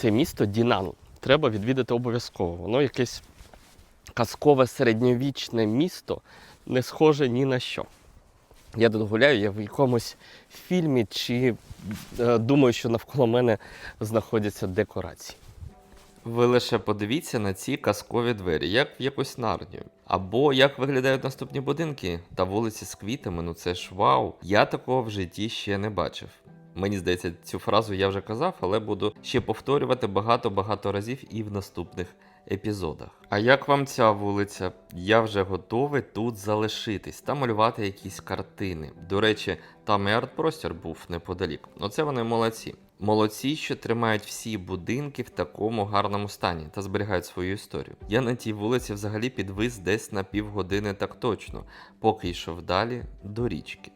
Це місто Дінан. Треба відвідати обов'язково. Воно якесь казкове середньовічне місто, не схоже ні на що. Я тут гуляю, я в якомусь фільмі чи е, думаю, що навколо мене знаходяться декорації. Ви лише подивіться на ці казкові двері, як в якусь нарнію. Або як виглядають наступні будинки та вулиці з квітами, ну це ж вау. Я такого в житті ще не бачив. Мені здається, цю фразу я вже казав, але буду ще повторювати багато-багато разів і в наступних епізодах. А як вам ця вулиця? Я вже готовий тут залишитись та малювати якісь картини. До речі, там і арт-простір був неподалік. Оце вони молодці. Молодці, що тримають всі будинки в такому гарному стані та зберігають свою історію. Я на тій вулиці взагалі підвис десь на півгодини так точно, поки йшов далі до річки.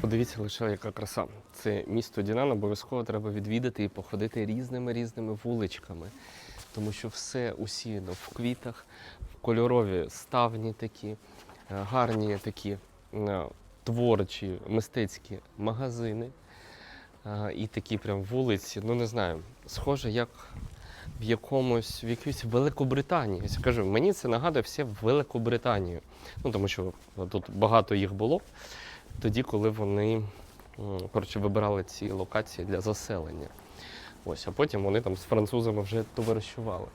Подивіться лише, яка краса. Це місто Дінан обов'язково треба відвідати і походити різними різними вуличками. Тому що все усіяно в квітах, в кольорові ставні такі, е, гарні такі е, творчі, мистецькі магазини. е, І такі прям вулиці, ну не знаю, схоже, як в якомусь в якійсь Великобританії. Я кажу, мені це нагадує все Великобританію. Ну тому що тут багато їх було тоді, коли вони коротше, вибирали ці локації для заселення. Ось, а потім вони там з французами вже товаришували.